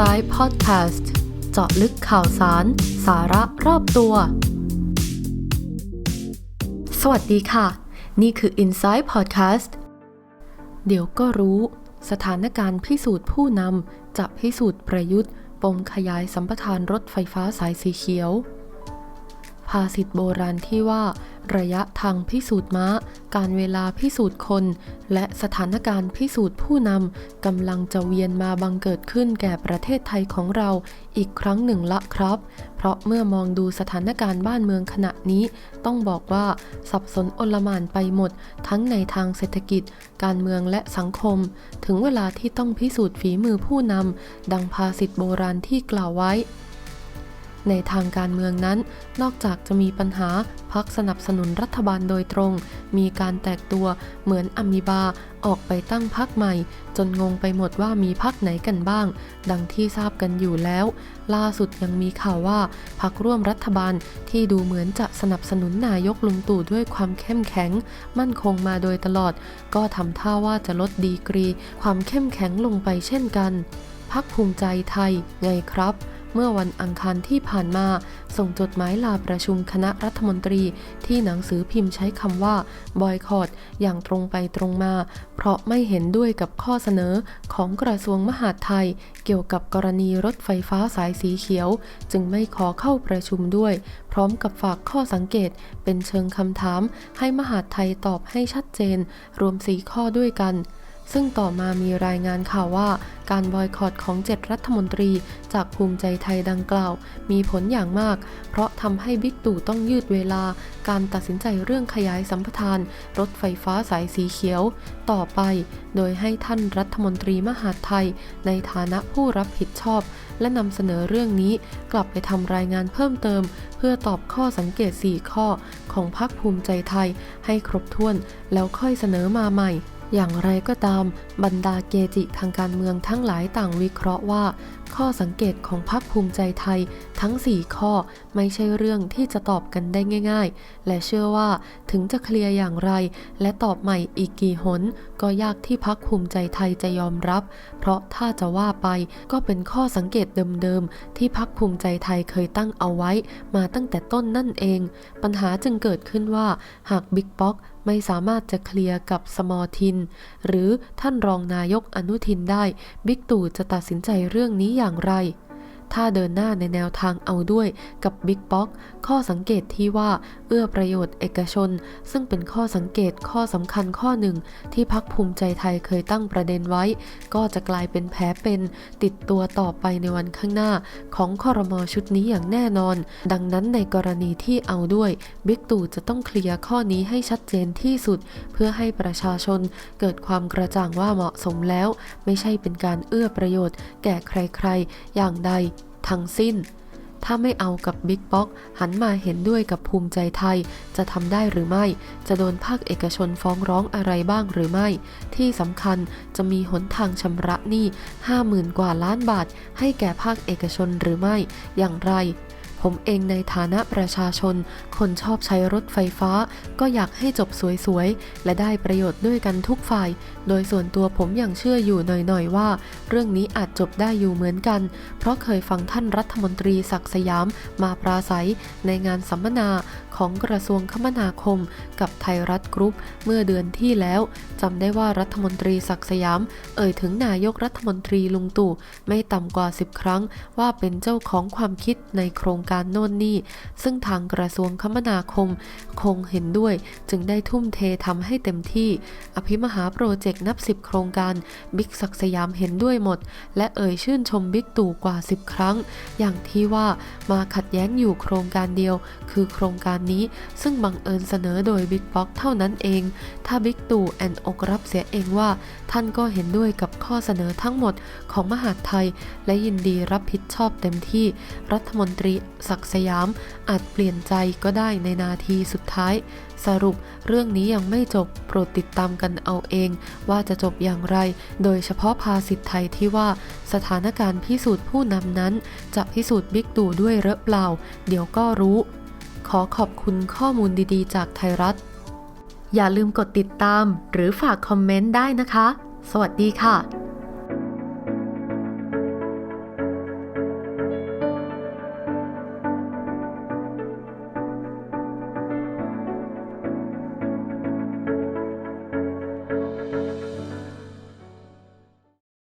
Inside Podcast เจาะลึกข่าวสาร สาระรอบตัว สวัสดีค่ะ นี่คือ Inside Podcast เดี๋ยวก็รู้ สถานการณ์พิสูจน์ผู้นำจะพิสูจน์ประยุทธ์ปมขยายสัมปทานรถไฟฟ้าสายสีเขียว ภาษิตโบราณที่ว่า ระยะทางพิสูจน์ม้า การเวลาพิสูจน์คน และสถานการณ์พิสูจน์ผู้นำกำลังจะเวียนมาบังเกิดขึ้นแก่ประเทศไทยของเราอีกครั้งหนึ่งละครับ เพราะเมื่อมองดูสถานการณ์บ้านเมืองขณะนี้ ต้องบอกว่าสับสนอลมานไปหมด ทั้งในทางเศรษฐกิจ การเมืองและสังคม ถึงเวลาที่ต้องพิสูจน์ฝีมือผู้นำดังภาษิตโบราณที่กล่าวไว้ ในทางการเมืองนั้น นอกจากจะมีปัญหาพักสนับสนุนรัฐบาลโดยตรง มีการแตกตัวเหมือนอมีบาออกไปตั้งพักใหม่ จนงงไปหมดว่ามีพักไหนกันบ้าง ดังที่ทราบกันอยู่แล้ว ล่าสุดยังมีข่าวว่าพักร่วมรัฐบาลที่ดูเหมือนจะสนับสนุนนายกลุงตู่ด้วยความเข้มแข็ง มั่นคงมาโดยตลอด ก็ทำท่าว่าจะลดดีกรี ความเข้มแข็งลงไปเช่นกันพักภูมิใจไทยไงครับ เมื่อวันอังคารที่ผ่านมา ส่งจดหมายลาประชุมคณะรัฐมนตรีที่หนังสือพิมพ์ใช้คำว่าบอยคอรดอย่างตรงไปตรงมา เพราะไม่เห็นด้วยกับข้อเสนอของกระทรวงมหาดไทย เกี่ยวกับกรณีรถไฟฟ้าสายสีเขียว จึงไม่ขอเข้าประชุมด้วย พร้อมกับฝากข้อสังเกตเป็นเชิงคำถาม ให้มหาดไทยตอบให้ชัดเจน รวมสีข้อด้วยกัน ซึ่งต่อมามีรายงานข่าวว่า การบอยคอรดของ 7 รัฐมนตรีจากภูมิใจไทยดังกล่าว มีผลอย่างมาก เพราะทำให้บิ๊กตู่ต้องยืดเวลา การตัดสินใจเรื่องขยายสัมปทาน รถไฟฟ้าสายสีเขียว ต่อไป โดยให้ท่านรัฐมนตรีมหาดไทย ในฐานะผู้รับผิดชอบ และนำเสนอเรื่องนี้ กลับไปทำรายงานเพิ่มเติม เพื่อตอบข้อสังเกต 4 ข้อ ของพรรคภูมิใจไทย ให้ครบถ้วนแล้วค่อยเสนอมาใหม่ อย่างไรก็ตาม บรรดาเกจิทางการเมืองทั้งหลายต่างวิเคราะห์ว่า ข้อสังเกตของพรรคภูมิใจไทยทั้ง 4 ข้อไม่ใช่เรื่องที่จะตอบกันได้ง่าย ๆ และเชื่อว่าถึงจะเคลียร์อย่างไร และตอบใหม่อีกกี่หน ก็ยากที่พรรคภูมิใจไทยจะยอมรับ เพราะถ้าจะว่าไปก็เป็นข้อสังเกตเดิมๆ ที่พรรคภูมิใจไทยเคยตั้งเอาไว้ มาตั้งแต่ต้นนั่นเอง ปัญหาจึงเกิดขึ้นว่าหากบิ๊กป๊อก ไม่สามารถจะเคลียร์กับสมอทิน หรือท่านรองนายกอนุทินได้ บิ๊กตู่จะตัดสินใจเรื่องนี้อย่างไร ถ้าเดินหน้าในแนวทางเอาด้วยกับบิ๊กป๊อกข้อสังเกตที่ว่าเอื้อประโยชน์เอกชน ซึ่งเป็นข้อสังเกตข้อสำคัญข้อหนึ่ง ที่พักภูมิใจไทยเคยตั้งประเด็นไว้ ก็จะกลายเป็นแผลเป็นติดตัวต่อไปในวันข้างหน้า ของคอรมอชุดนี้อย่างแน่นอน ดังนั้นในกรณีที่เอาด้วยบิ๊กตู่จะต้องเคลียร์ข้อนี้ให้ชัดเจนที่สุด เพื่อให้ประชาชนเกิดความกระจ่างว่าเหมาะสมแล้ว ไม่ใช่เป็นการเอื้อประโยชน์ แก่ใครๆ อย่างใด ทั้งสิ้น ถ้าไม่เอากับบิ๊กบ็อกหันมาเห็นด้วยกับภูมิใจไทย จะทำได้หรือไม่ จะโดนภาคเอกชนฟ้องร้องอะไรบ้างหรือไม่ ที่สำคัญจะมีหนทางชำระหนี้ 50,000 กว่าล้านบาท ให้แก่ภาคเอกชนหรือไม่ อย่างไร ผมเองในฐานะประชาชน คนชอบใช้รถไฟฟ้า ก็อยากให้จบสวยๆ และได้ประโยชน์ด้วยกันทุกฝ่าย โดยส่วนตัวผมยังเชื่ออยู่หน่อยๆว่า เรื่องนี้อาจจบได้อยู่เหมือนกัน เพราะเคยฟังท่านรัฐมนตรีศักสยามมาปราศัยในงานสัมมนาของกระทรวงคมนาคม กับไทยรัฐกรุ๊ปเมื่อเดือนที่แล้วจำได้ว่ารัฐมนตรีศักสยาม เอ่ยถึงนายกรัฐมนตรีลุงตู่ไม่ต่ำกว่า 10 ครั้งว่าเป็นเจ้าของความคิดในโครงการโน่นนี่ ซึ่งทางกระทรวงคมนาคม คงเห็นด้วย จึงได้ทุ่มเททำให้เต็มที่ อภิมหาโปรเจกต์นับ10โครงการ บิ๊กศักสยามเห็นด้วยหมด และเอ่ยชื่นชมบิ๊กตู่กว่า 10 ครั้ง อย่างที่ว่ามาขัดแย้งอยู่โครงการเดียว คือโครงการนี้ซึ่งบังเอิญเสนอโดยบิ๊กบ็อกเท่านั้นเอง ถ้าบิ๊กตู่แอนอกรับเสียเองว่า ท่านก็เห็นด้วยกับข้อเสนอทั้งหมดของมหาดไทย และยินดีรับผิดชอบเต็มที่รัฐมนตรีศักสยามอาจเปลี่ยนใจก็ได้ในนาทีสุดท้าย สรุปเรื่องนี้ยังไม่จบโปรดติดตามกันเอาเอง ว่าจะจบอย่างไร โดยเฉพาะภาษิตไทยที่ว่าสถานการณ์พิสูจน์ผู้นำนั้น จะพิสูจน์บิ๊กตู่ด้วยหรือเปล่า เดี๋ยวก็รู้ ขอขอบคุณข้อมูลดีๆ จากไทยรัฐ อย่าลืมกดติดตาม หรือฝากคอมเมนต์ได้นะคะ สวัสดีค่ะ